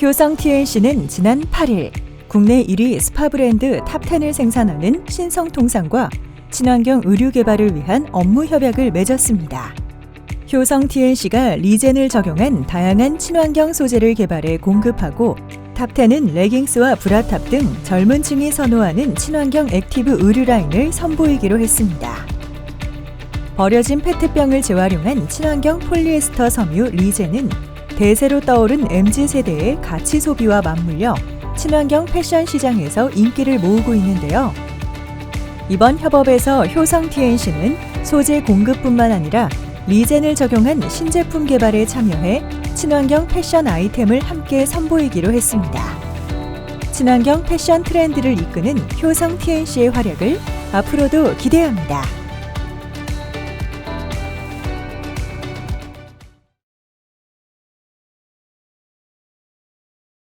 효성 TNC는 지난 8일 국내 1위 스파 브랜드 탑10을 생산하는 신성통상과 친환경 의류 개발을 위한 업무 협약을 맺었습니다. 효성 TNC가 리젠을 적용한 다양한 친환경 소재를 개발해 공급하고 탑10은 레깅스와 브라탑 등 젊은 층이 선호하는 친환경 액티브 의류 라인을 선보이기로 했습니다. 버려진 페트병을 재활용한 친환경 폴리에스터 섬유 리젠은 대세로 떠오른 MZ세대의 가치 소비와 맞물려 친환경 패션 시장에서 인기를 모으고 있는데요. 이번 협업에서 효성 TNC는 소재 공급뿐만 아니라 리젠을 적용한 신제품 개발에 참여해 친환경 패션 아이템을 함께 선보이기로 했습니다. 친환경 패션 트렌드를 이끄는 효성 TNC의 활약을 앞으로도 기대합니다.